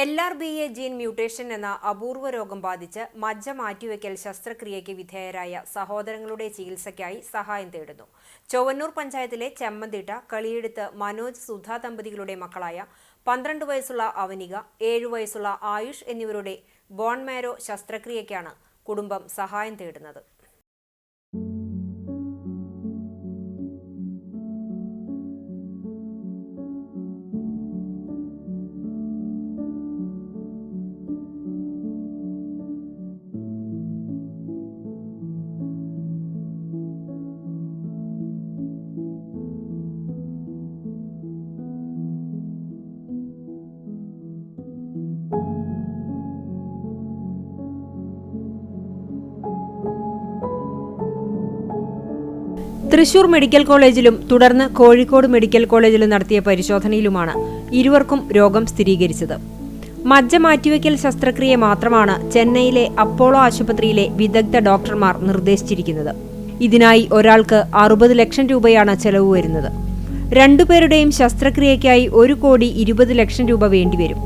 L R B A gene mutation എന്ന അപൂർവ രോഗം ബാധിച്ച് മജ്ജ മാറ്റിവെക്കൽ ശസ്ത്രക്രിയയ്ക്ക് വിധേയരായ സഹോദരങ്ങളുടെ ചികിത്സയ്ക്കായി സഹായം തേടുന്നു. ചൊവ്വന്നൂർ പഞ്ചായത്തിലെ ചെമ്മന്തിട്ട കളിയെടുത്ത് മനോജ് സുധ ദമ്പതികളുടെ മക്കളായ പന്ത്രണ്ട് വയസ്സുള്ള അവനിക ഏഴു വയസ്സുള്ള ആയുഷ് എന്നിവരുടെ ബോൺമാരോ ശസ്ത്രക്രിയയ്ക്കാണ് കുടുംബം സഹായം തേടുന്നത്. തൃശൂർ മെഡിക്കൽ കോളേജിലും തുടർന്ന് കോഴിക്കോട് മെഡിക്കൽ കോളേജിലും നടത്തിയ പരിശോധനയിലുമാണ് ഇരുവർക്കും രോഗം സ്ഥിരീകരിച്ചത്. മജ്ജ മാറ്റിവെക്കൽ ശസ്ത്രക്രിയ മാത്രമാണ് ചെന്നൈയിലെ അപ്പോളോ ആശുപത്രിയിലെ വിദഗ്ധ ഡോക്ടർമാർ നിർദ്ദേശിച്ചിരിക്കുന്നത്. ഇതിനായി ഒരാൾക്ക് അറുപത് ലക്ഷം രൂപയാണ് ചെലവ് വരുന്നത്. രണ്ടുപേരുടെയും ശസ്ത്രക്രിയയ്ക്കായി ഒരു കോടി ഇരുപത് ലക്ഷം രൂപ വേണ്ടിവരും.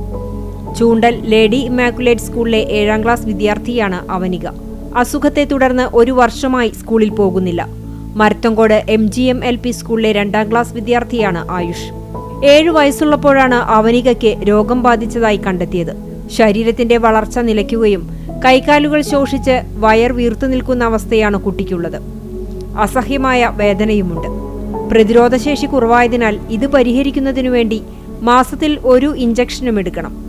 ചൂണ്ടൽ ലേഡി ഇമാക്കുലേറ്റ് സ്കൂളിലെ ഏഴാം ക്ലാസ് വിദ്യാർത്ഥിയാണ് അവനിക. അസുഖത്തെ തുടർന്ന് ഒരു വർഷമായി സ്കൂളിൽ പോകുന്നില്ല. Marathamcode M G M L P സ്കൂളിലെ രണ്ടാം ക്ലാസ് വിദ്യാർത്ഥിയാണ് ആയുഷ്. ഏഴു വയസ്സുള്ളപ്പോഴാണ് അവനികയ്ക്ക് രോഗം ബാധിച്ചതായി കണ്ടെത്തിയത്. ശരീരത്തിന്റെ വളർച്ച നിലയ്ക്കുകയും കൈകാലുകൾ ശോഷിച്ച് വയർ വീർത്തു നിൽക്കുന്ന അവസ്ഥയാണ് കുട്ടിക്കുള്ളത്. അസഹ്യമായ വേദനയുമുണ്ട്. പ്രതിരോധശേഷി കുറവായതിനാൽ ഇത് പരിഹരിക്കുന്നതിനു വേണ്ടി മാസത്തിൽ ഒരു ഇഞ്ചക്ഷനും എടുക്കണം.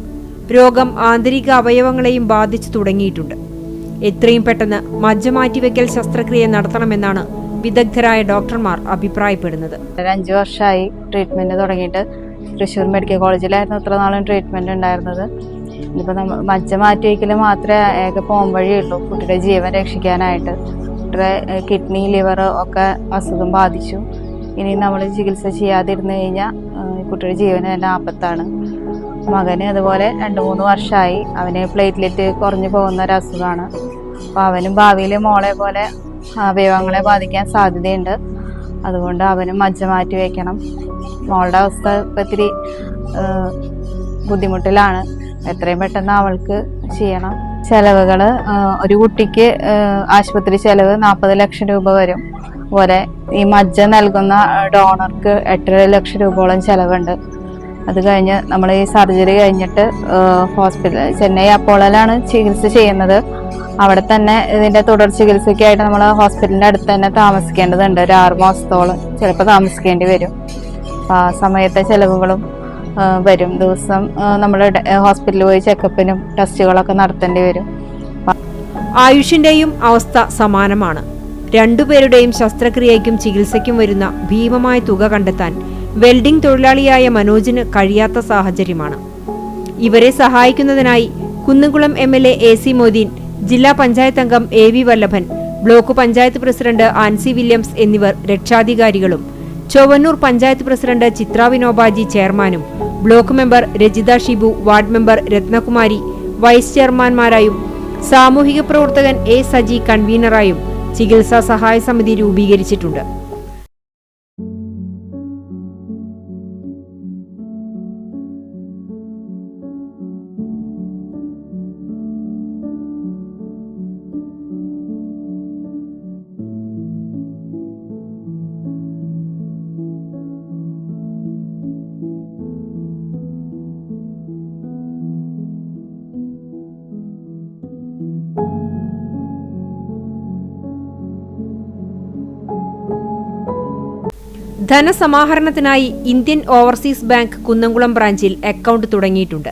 രോഗം ആന്തരിക അവയവങ്ങളെയും ബാധിച്ചു തുടങ്ങിയിട്ടുണ്ട്. എത്രയും പെട്ടെന്ന് മജ്ജ മാറ്റിവെക്കൽ ശസ്ത്രക്രിയ നടത്തണമെന്നാണ് വിദഗ്ധരായ ഡോക്ടർമാർ അഭിപ്രായപ്പെടുന്നത്. അഞ്ചു വർഷമായി ട്രീറ്റ്മെന്റ് തുടങ്ങിയിട്ട് തൃശ്ശൂർ മെഡിക്കൽ കോളേജിലായിരുന്നു ഇത്ര നാളും ട്രീറ്റ്മെന്റ് ഉണ്ടായിരുന്നത്. ഇനിയിപ്പോൾ നമ്മൾ മജ്ജ മാറ്റി വയ്ക്കൽ മാത്രമേ ഏക പോംവഴിയുള്ളൂ കുട്ടിയുടെ ജീവൻ രക്ഷിക്കാനായിട്ട്. കുട്ടിയുടെ കിഡ്നി ലിവർ ഒക്കെ അസുഖം ബാധിച്ചു. ഇനി നമ്മൾ ചികിത്സ ചെയ്യാതിരുന്നു കഴിഞ്ഞാൽ കുട്ടിയുടെ ജീവന് തന്നെ ആപത്താണ്. മകന് അതുപോലെ രണ്ട് മൂന്ന് വർഷമായി അവന് പ്ലേറ്റ്ലെറ്റ് കുറഞ്ഞു പോകുന്ന ഒരു അസുഖമാണ് അപ്പോൾ അവനും ഭാവിയിൽ മോളെ പോലെ അവയവങ്ങളെ ബാധിക്കാൻ സാധ്യതയുണ്ട്. അതുകൊണ്ട് അവനും മജ്ജ മാറ്റി വയ്ക്കണം മോളുടെ അവസ്ഥ ഇപ്പം ഇത്തിരി ബുദ്ധിമുട്ടിലാണ്. എത്രയും പെട്ടെന്ന് അവൾക്ക് ചെയ്യണം. ചെലവുകൾ ഒരു കുട്ടിക്ക് ആശുപത്രി ചെലവ് നാൽപ്പത് ലക്ഷം രൂപ വരും. അതുപോലെ ഈ മജ്ജ നൽകുന്ന ഡോണർക്ക് എട്ടര ലക്ഷം രൂപയോളം ചെലവുണ്ട്. അത് കഴിഞ്ഞ് നമ്മൾ ഈ സർജറി കഴിഞ്ഞിട്ട് ഹോസ്പിറ്റൽ ചെന്നൈ അപ്പോളിലാണ് ചികിത്സ ചെയ്യുന്നത്. അവിടെ തന്നെ ഇതിന്റെ തുടർ ചികിത്സയ്ക്കായിട്ട് നമ്മൾ ഹോസ്പിറ്റലിന്റെ അടുത്ത് തന്നെ താമസിക്കേണ്ടതുണ്ട്. ഒരു ആറ് മാസത്തോളം ചിലപ്പോൾ താമസിക്കേണ്ടി വരും. ആ സമയത്തെ ചെലവുകളും വരും. ദിവസം നമ്മൾ ഹോസ്പിറ്റലിൽ പോയി ചെക്കപ്പിനും ടെസ്റ്റുകളൊക്കെ നടത്തേണ്ടി വരും. ആയുഷിന്റെയും അവസ്ഥ സമാനമാണ്. രണ്ടുപേരുടെയും ശസ്ത്രക്രിയയ്ക്കും ചികിത്സയ്ക്കും വരുന്ന ഭീമമായ തുക കണ്ടെത്താൻ വെൽഡിംഗ് തൊഴിലാളിയായ മനോജിന് കഴിയാത്ത സാഹചര്യമാണ്. ഇവരെ സഹായിക്കുന്നതിനായി Kunnamkulam M L A A C Moideen ജില്ലാ പഞ്ചായത്ത് അംഗം A V Vallabhan block panchayat president Ancy Williams എന്നിവർ രക്ഷാധികാരികളും ചൊവ്വന്നൂർ പഞ്ചായത്ത് പ്രസിഡന്റ് ചിത്ര വിനോബാജി ചെയർമാനും block member Rajitha Shibu ward member Rathnakumari vice ചെയർമാൻമാരായും സാമൂഹിക പ്രവർത്തകൻ എ സജി കൺവീനറായും ചികിത്സാ സഹായ സമിതി രൂപീകരിച്ചിട്ടുണ്ട്. ധനസമാഹരണത്തിനായി ഇന്ത്യൻ ഓവർസീസ് ബാങ്ക് കുന്നംകുളം ബ്രാഞ്ചിൽ അക്കൗണ്ട് തുടങ്ങിയിട്ടുണ്ട്.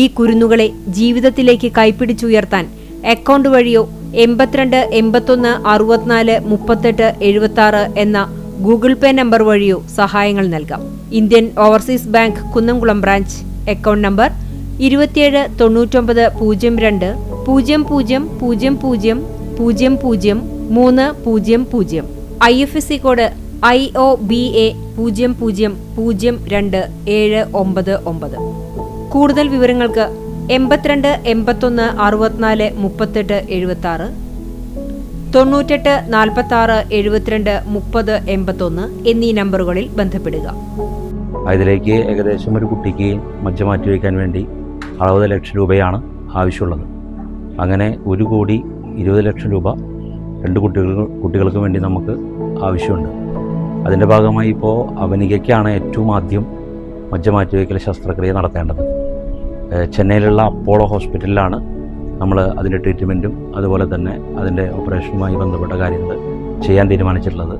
ഈ കുരുന്നുകളെ ജീവിതത്തിലേക്ക് കൈപ്പിടിച്ചുയർത്താൻ അക്കൗണ്ട് വഴിയോ എൺപത്തിരണ്ട് എൺപത്തൊന്ന് അറുപത്തിനാല് മുപ്പത്തെട്ട് എഴുപത്തി എന്ന ഗൂഗിൾ പേ നമ്പർ വഴിയോ സഹായങ്ങൾ നൽകാം. Indian Overseas Bank Kunnamkulam branch account number ഇരുപത്തിയേഴ് തൊണ്ണൂറ്റൊമ്പത് പൂജ്യം രണ്ട് പൂജ്യം പൂജ്യം പൂജ്യം പൂജ്യം പൂജ്യം പൂജ്യം മൂന്ന് പൂജ്യം പൂജ്യം. I F S C code I O B A പൂജ്യം പൂജ്യം പൂജ്യം രണ്ട് ഏഴ് ഒമ്പത് ഒമ്പത്. കൂടുതൽ വിവരങ്ങൾക്ക് എൺപത്തിരണ്ട് എൺപത്തൊന്ന് അറുപത്തിനാല് മുപ്പത്തെട്ട് എഴുപത്തി ആറ് തൊണ്ണൂറ്റെട്ട് നാൽപ്പത്തി ആറ് എഴുപത്തിരണ്ട് മുപ്പത് എൺപത്തൊന്ന് എന്നീ നമ്പറുകളിൽ ബന്ധപ്പെടുക. അതിലേക്ക് ഏകദേശം ഒരു കുട്ടിക്ക് മജ്ജ മാറ്റി വയ്ക്കാൻ വേണ്ടി അറുപത് ലക്ഷം രൂപയാണ് ആവശ്യമുള്ളത്. അങ്ങനെ ഒരു കോടി ഇരുപത് ലക്ഷം രൂപ രണ്ട് കുട്ടികൾ കുട്ടികൾക്ക് വേണ്ടി നമുക്ക് ആവശ്യമുണ്ട്. അതിന്റെ ഭാഗമായി ഇപ്പോൾ അവനികയ്ക്കാണ് ഏറ്റവും ആദ്യം മജ്ജ മാറ്റിവയ്ക്കൽ ശസ്ത്രക്രിയ നടത്തേണ്ടത്. ചെന്നൈയിലുള്ള അപ്പോളോ ഹോസ്പിറ്റലിലാണ് നമ്മൾ അതിന്റെ ട്രീറ്റ്മെന്റും അതുപോലെ തന്നെ അതിന്റെ ഓപ്പറേഷനുമായി ബന്ധപ്പെട്ട കാര്യങ്ങൾ ചെയ്യാൻ തീരുമാനിച്ചിട്ടുള്ളത്.